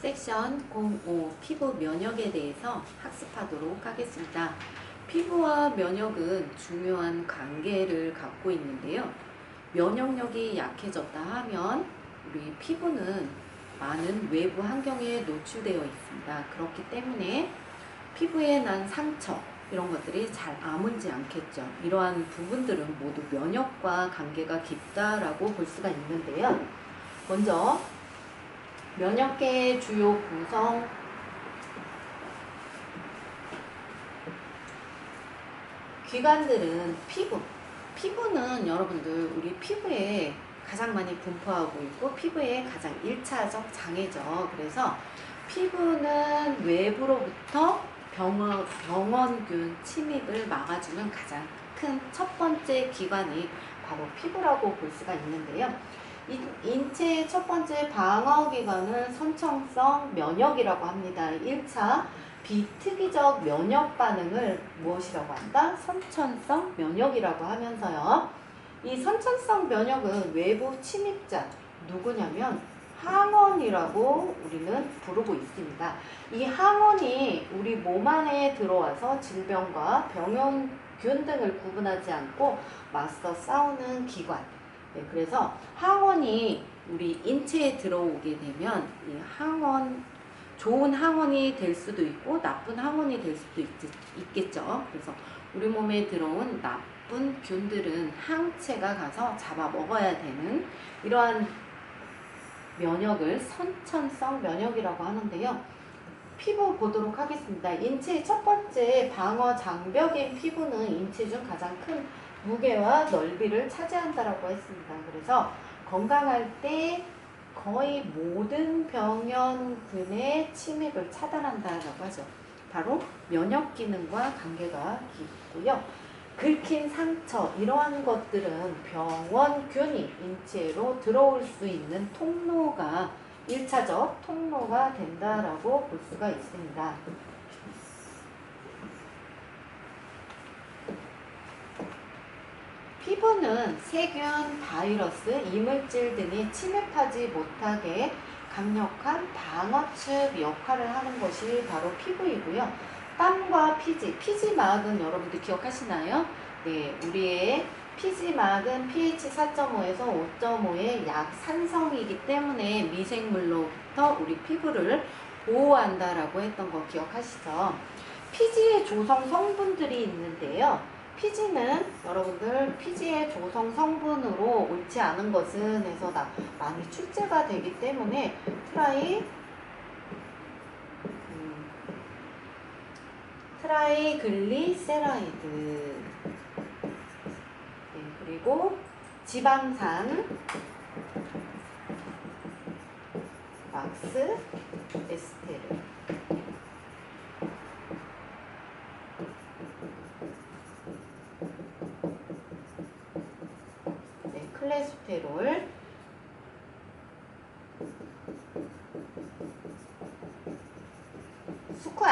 섹션 05 피부 면역에 대해서 학습하도록 하겠습니다. 피부와 면역은 중요한 관계를 갖고 있는데요. 면역력이 약해졌다 하면 우리 피부는 많은 외부 환경에 노출되어 있습니다. 그렇기 때문에 피부에 난 상처 이런 것들이 잘 아물지 않겠죠. 이러한 부분들은 모두 면역과 관계가 깊다라고 볼 수가 있는데요. 먼저 면역계의 주요 구성 기관들은 피부. 피부는 여러분들 우리 피부에 가장 많이 분포하고 있고 피부의 가장 1차적 장애죠. 그래서 피부는 외부로부터 병원, 병원균 침입을 막아주는 가장 큰 첫 번째 기관이 바로 피부라고 볼 수가 있는데요. 인, 인체의 첫 번째 방어 기관은 선천성 면역이라고 합니다. 1차 비특이적 면역 반응을 무엇이라고 한다? 선천성 면역이라고 하면서요. 이 선천성 면역은 외부 침입자 누구냐면 항원이라고 우리는 부르고 있습니다. 이 항원이 우리 몸 안에 들어와서 질병과 병원균 등을 구분하지 않고 맞서 싸우는 기관. 네, 그래서 항원이 우리 인체에 들어오게 되면 이 항원 좋은 항원이 될 수도 있고 나쁜 항원이 될 수도 있, 있겠죠. 그래서 우리 몸에 들어온 나쁜 균들은 항체가 가서 잡아 먹어야 되는 이러한 면역을 선천성 면역이라고 하는데요. 피부 보도록 하겠습니다. 인체의 첫 번째 방어 장벽인 피부는 인체 중 가장 큰 무게와 넓이를 차지한다라고 했습니다. 그래서 건강할 때 거의 모든 병원균의 침입을 차단한다라고 하죠. 바로 면역 기능과 관계가 깊고요. 긁힌 상처 이러한 것들은 병원균이 인체로 들어올 수 있는 통로가 1차적 통로가 된다라고 볼 수가 있습니다. 피부는 세균, 바이러스, 이물질 등이 침입하지 못하게 강력한 방어축 역할을 하는 것이 바로 피부이고요. 땀과 피지, 피지막은 여러분들 기억하시나요? 네, 우리의 피지막은 pH 4.5에서 5.5의 약 산성이기 때문에 미생물로부터 우리 피부를 보호한다라고 했던 거 기억하시죠? 피지의 조성 성분들이 있는데요. 피지는 여러분들 피지의 조성 성분으로 옳지 않은 것은 해서 나, 많이 출제가 되기 때문에 트라이 음, 트라이글리세라이드. 네, 그리고 지방산 막스 에스테르 네, 클레스테롤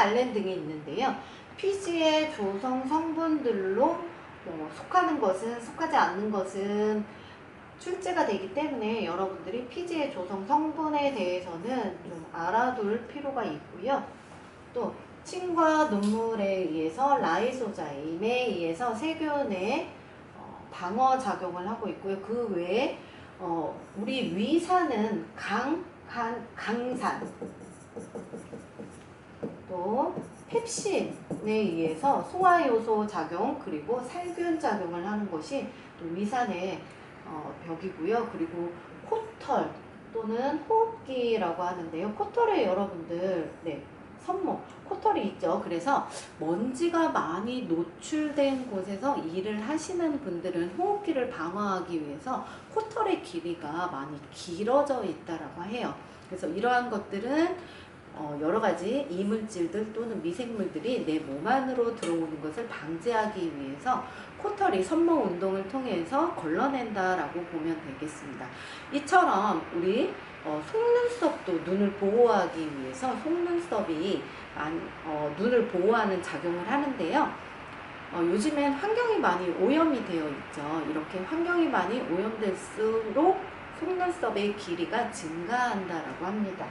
스쿠알렌 등이 있는데요. 피지의 조성 성분들로 뭐 속하는 것은 속하지 않는 것은 출제가 되기 때문에 여러분들이 피지의 조성 성분에 대해서는 좀 알아둘 필요가 있고요. 또 침과 눈물에 의해서 라이소자임에 의해서 세균의 어, 방어 작용을 하고 있고요. 그 외에 어, 우리 위산은 강, 간, 강산 또 펩신에 의해서 소화효소 작용 그리고 살균 작용을 하는 것이 또 위산의 어, 벽이고요. 그리고 코털 또는 호흡기라고 하는데요. 코털에 여러분들 네, 손목, 코털이 있죠. 그래서 먼지가 많이 노출된 곳에서 일을 하시는 분들은 호흡기를 방어하기 위해서 코털의 길이가 많이 길어져 있다라고 해요. 그래서 이러한 것들은 어, 여러 가지 이물질들 또는 미생물들이 내 몸 안으로 들어오는 것을 방지하기 위해서 코털이 손목 운동을 통해서 걸러낸다라고 보면 되겠습니다. 이처럼 우리 어, 속눈썹도 눈을 보호하기 위해서 속눈썹이 많이, 어, 눈을 보호하는 작용을 하는데요. 어, 요즘엔 환경이 많이 오염이 되어 있죠. 이렇게 환경이 많이 오염될수록 속눈썹의 길이가 증가한다라고 합니다.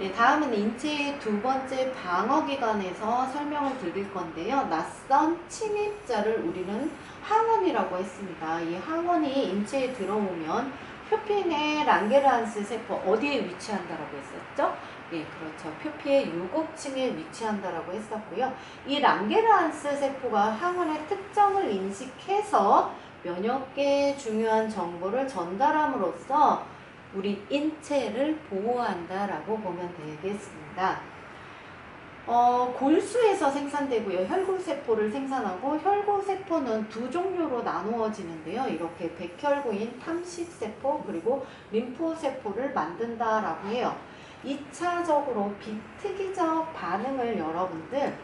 네, 다음은 인체의 두 번째 방어기관에서 설명을 드릴 건데요. 낯선 침입자를 우리는 항원이라고 했습니다. 이 항원이 인체에 들어오면 표피의 랑게르한스 세포 어디에 위치한다라고 했었죠? 예, 그렇죠. 표피의 유곡층에 위치한다라고 했었고요. 이 랑게르한스 세포가 항원의 특정을 인식해서 면역계에 중요한 정보를 전달함으로써 우리 인체를 보호한다라고 보면 되겠습니다. 어, 골수에서 생산되고요. 혈구세포를 생산하고 혈구세포는 두 종류로 나누어지는데요. 이렇게 백혈구인 탐식세포 그리고 림포세포를 만든다라고 해요. 2차적으로 비특이적 반응을 여러분들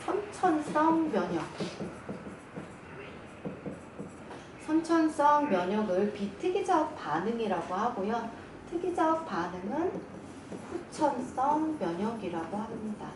선천성 면역 선천성 면역을 비특이적 반응이라고 하고요. 특이적 반응은 후천성 면역이라고 합니다.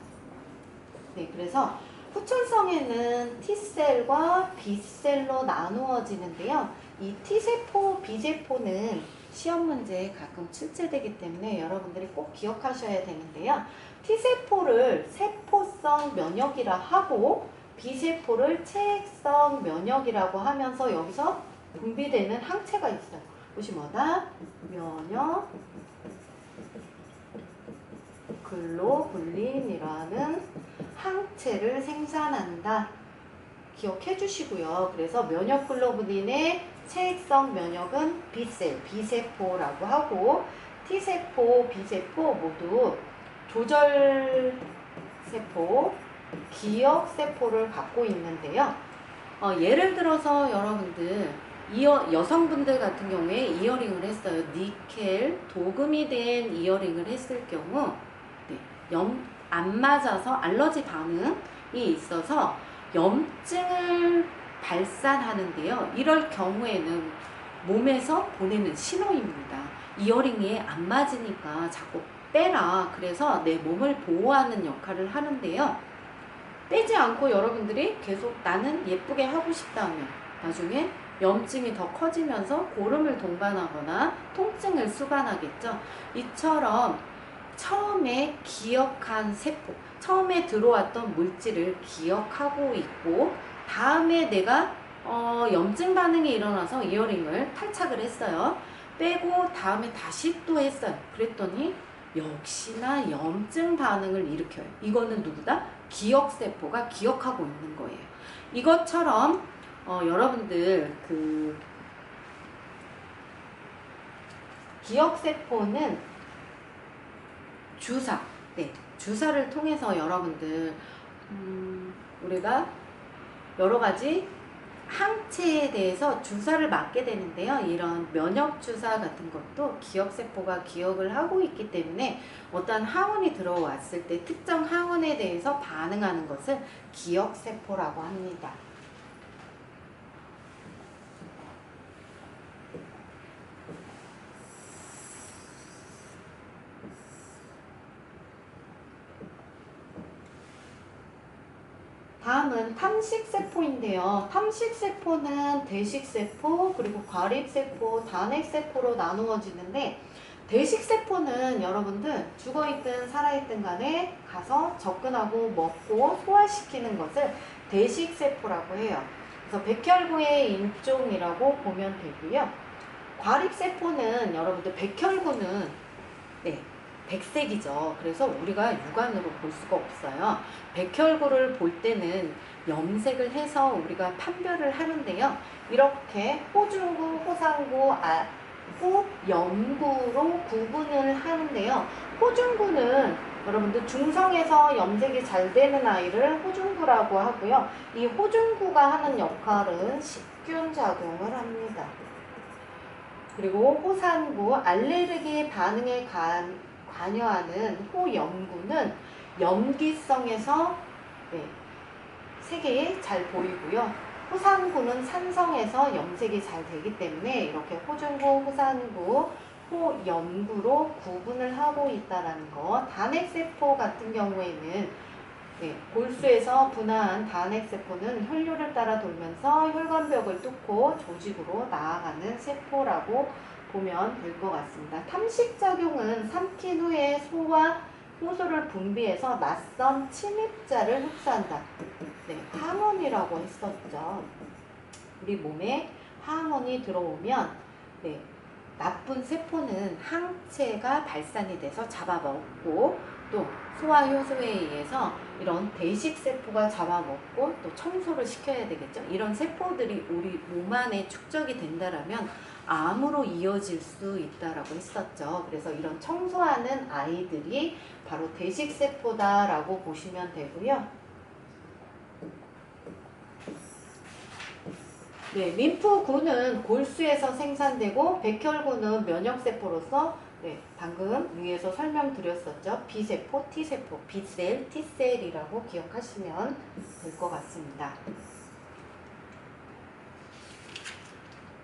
네, 그래서 후천성에는 T셀과 B셀로 나누어지는데요. 이 T세포, B세포는 시험 문제에 가끔 출제되기 때문에 여러분들이 꼭 기억하셔야 되는데요. T세포를 세포성 면역이라 하고 B세포를 체액성 면역이라고 하면서 여기서 분비되는 항체가 있어요. 그것이 뭐다? 면역 글로불린이라는 항체를 생산한다. 기억해 주시고요. 그래서 면역 글로불린의 체액성 면역은 B셀, B세포라고 하고 T세포, B세포 모두 조절세포, 기억 세포를 갖고 있는데요. 어, 예를 들어서 여러분들 이어, 여성분들 같은 경우에 이어링을 했어요. 니켈, 도금이 된 이어링을 했을 경우 네, 염, 안 맞아서 알러지 반응이 있어서 염증을 발산하는데요. 이럴 경우에는 몸에서 보내는 신호입니다. 이어링이 안 맞으니까 자꾸 빼라. 그래서 내 몸을 보호하는 역할을 하는데요. 빼지 않고 여러분들이 계속 나는 예쁘게 하고 싶다면 나중에 염증이 더 커지면서 고름을 동반하거나 통증을 수반하겠죠. 이처럼 처음에 기억한 세포, 처음에 들어왔던 물질을 기억하고 있고 다음에 내가 어, 염증 반응이 일어나서 이어링을 탈착을 했어요. 빼고 다음에 다시 또 했어요. 그랬더니 역시나 염증 반응을 일으켜요. 이거는 누구다? 기억세포가 기억하고 있는 거예요. 이것처럼 어, 여러분들 그 기억세포는 주사, 네, 주사를 통해서 여러분들 음, 우리가 여러 가지 항체에 대해서 주사를 맞게 되는데요. 이런 면역 주사 같은 것도 기억 세포가 기억을 하고 있기 때문에 어떤 항원이 들어왔을 때 특정 항원에 대해서 반응하는 것을 기억 세포라고 합니다. 다음은 탐식세포인데요. 탐식세포는 대식세포, 그리고 과립세포, 단핵세포로 나누어지는데, 대식세포는 여러분들 죽어있든 살아있든 간에 가서 접근하고 먹고 소화시키는 것을 대식세포라고 해요. 그래서 백혈구의 인종이라고 보면 되고요. 과립세포는 여러분들 백혈구는 네, 백색이죠. 그래서 우리가 육안으로 볼 수가 없어요. 백혈구를 볼 때는 염색을 해서 우리가 판별을 하는데요. 이렇게 호중구, 호상구, 아, 후, 염구로 구분을 하는데요. 호중구는 여러분들 중성에서 염색이 잘 되는 아이를 호중구라고 하고요. 이 호중구가 하는 역할은 식균 작용을 합니다. 그리고 호산구, 알레르기 반응에 관, 관여하는 호염구는 염기성에서 네, 색이 잘 보이고요. 호산구는 산성에서 염색이 잘 되기 때문에 이렇게 호중구, 호산구, 연구로 구분을 하고 있다라는 거. 단핵세포 같은 경우에는 네, 골수에서 분화한 단핵세포는 혈류를 따라 돌면서 혈관벽을 뚫고 조직으로 나아가는 세포라고 보면 될 것 같습니다. 탐식작용은 삼킨 후에 소와 효소를 분비해서 낯선 침입자를 흡수한다. 네, 항원이라고 했었죠. 우리 몸에 항원이 들어오면 네, 나쁜 세포는 항체가 발산이 돼서 잡아먹고 또 소화 효소에 의해서 이런 대식 세포가 잡아먹고 또 청소를 시켜야 되겠죠. 이런 세포들이 우리 몸 안에 축적이 된다라면 암으로 이어질 수 있다라고 했었죠. 그래서 이런 청소하는 아이들이 바로 대식 세포다라고 보시면 되고요. 네, 림프구는 골수에서 생산되고 백혈구는 면역세포로서 네, 방금 위에서 설명드렸었죠. B세포, T세포, B셀, T셀이라고 기억하시면 될 것 같습니다.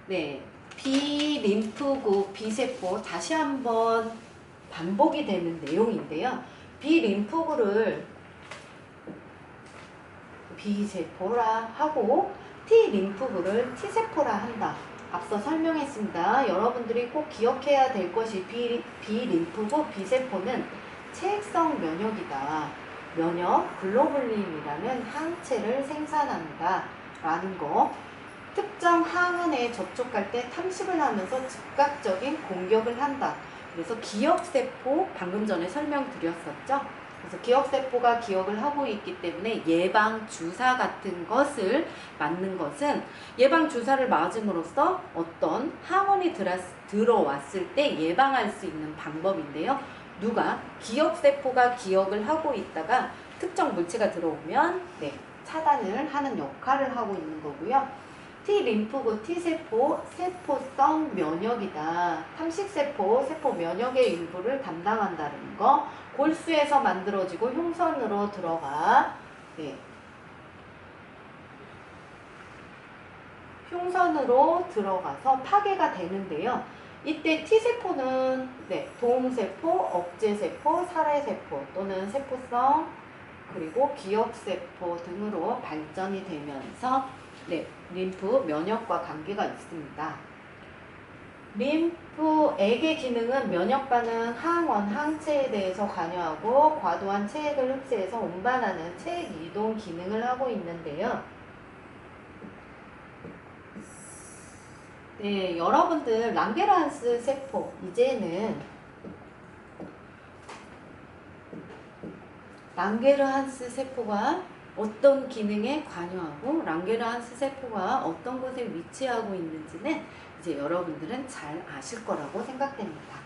네, B림프구, B세포 다시 한번 반복이 되는 내용인데요. B림프구를 B세포라 하고 T림프구를 T세포라 한다. 앞서 설명했습니다. 여러분들이 꼭 기억해야 될 것이 B, B림프구, B세포는 체액성 면역이다. 면역 글로불린이라는 항체를 생산한다. 라는 거. 특정 항원에 접촉할 때 탐식을 하면서 즉각적인 공격을 한다. 그래서 기억세포 방금 전에 설명드렸었죠. 그래서 기억세포가 기억을 하고 있기 때문에 예방주사 같은 것을 맞는 것은 예방주사를 맞음으로써 어떤 항원이 들어, 들어왔을 때 예방할 수 있는 방법인데요. 누가 기억세포가 기억을 하고 있다가 특정 물체가 들어오면 네, 차단을 하는 역할을 하고 있는 거고요. T림프구 T세포 세포성 면역이다. 탐식세포 세포 면역의 일부를 담당한다는 거. 골수에서 만들어지고 흉선으로 들어가 네. 흉선으로 들어가서 파괴가 되는데요. 이때 T세포는 네, 도움세포, 억제세포, 살해세포 또는 세포성 그리고 기억세포 등으로 발전이 되면서 네, 림프 면역과 관계가 있습니다. 림프액의 기능은 면역 반응, 항원, 항체에 대해서 관여하고 과도한 체액을 흡수해서 운반하는 체액 이동 기능을 하고 있는데요. 네, 여러분들 랑게란스 세포 이제는 랑게르한스 세포가 어떤 기능에 관여하고 랑게르한 스 세포가 어떤 곳에 위치하고 있는지는 이제 여러분들은 잘 아실 거라고 생각됩니다.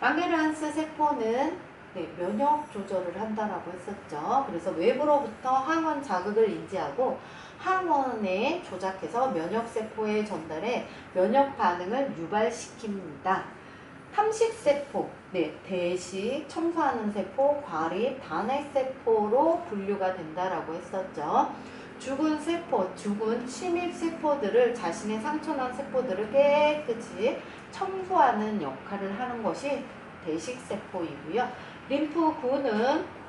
랑게르한 스 세포는 네, 면역 조절을 한다라고 했었죠. 그래서 외부로부터 항원 자극을 인지하고 항원에 조작해서 면역 세포에 전달해 면역 반응을 유발시킵니다. 탐식세포, 네, 대식, 청소하는 세포, 과립, 단핵세포로 분류가 된다라고 했었죠. 죽은 세포, 죽은 침입 세포들을 자신의 상처난 세포들을 깨끗이 청소하는 역할을 하는 것이 대식세포이고요. 림프구는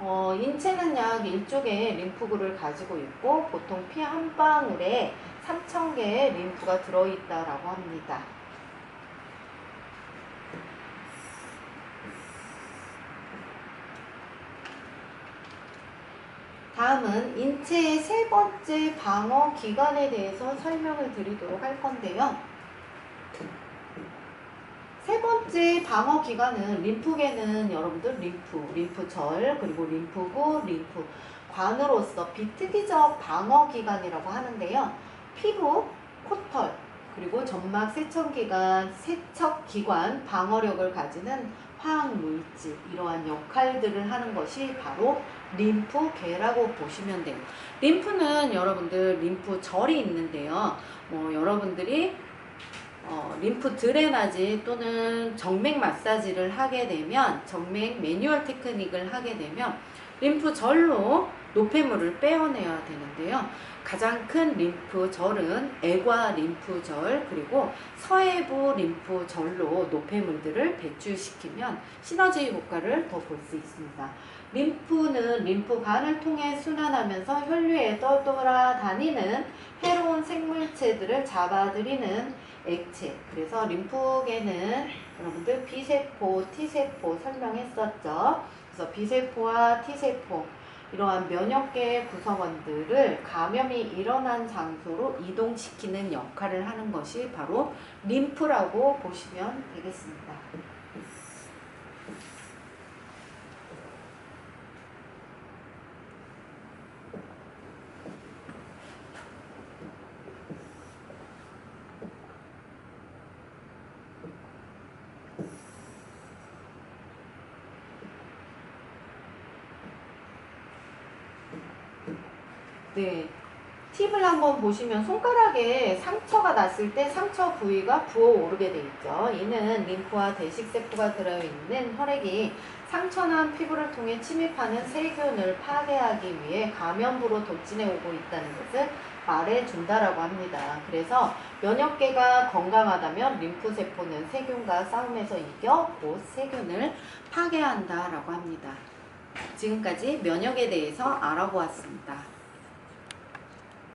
어, 인체는 약 1쪽의 림프구를 가지고 있고 보통 피 한 방울에 3,000개의 림프가 들어있다라고 합니다. 다음은 인체의 세 번째 방어 기관에 대해서 설명을 드리도록 할 건데요. 세 번째 방어 기관은 림프계는 여러분들 림프, 림프절, 그리고 림프구, 림프 관으로서 비특이적 방어 기관이라고 하는데요. 피부, 코털, 그리고 점막 세척기관, 세척기관 방어력을 가지는 화학물질 이러한 역할들을 하는 것이 바로 림프계라고 보시면 돼요. 림프는 여러분들 림프절이 있는데요. 뭐 여러분들이 어, 림프 드레나지 또는 정맥 마사지를 하게 되면 정맥 매뉴얼 테크닉을 하게 되면 림프절로 노폐물을 빼어내야 되는데요. 가장 큰 림프절은 애과 림프절 그리고 서해부 림프절로 노폐물들을 배출시키면 시너지 효과를 더 볼 수 있습니다. 림프는 림프관을 통해 순환하면서 혈류에 떠돌아다니는 해로운 생물체들을 잡아들이는 액체. 그래서 림프계는 여러분들 B세포, T세포 설명했었죠. 그래서 B세포와 T세포 이러한 면역계 구성원들을 감염이 일어난 장소로 이동시키는 역할을 하는 것이 바로 림프라고 보시면 되겠습니다. 네. 팁을 한번 보시면 손가락에 상처가 났을 때 상처 부위가 부어오르게 돼 있죠. 이는 림프와 대식세포가 들어있는 혈액이 상처난 피부를 통해 침입하는 세균을 파괴하기 위해 감염부로 돌진해 오고 있다는 것을 말해준다라고 합니다. 그래서 면역계가 건강하다면 림프세포는 세균과 싸움에서 이겨 곧 세균을 파괴한다라고 합니다. 지금까지 면역에 대해서 알아보았습니다.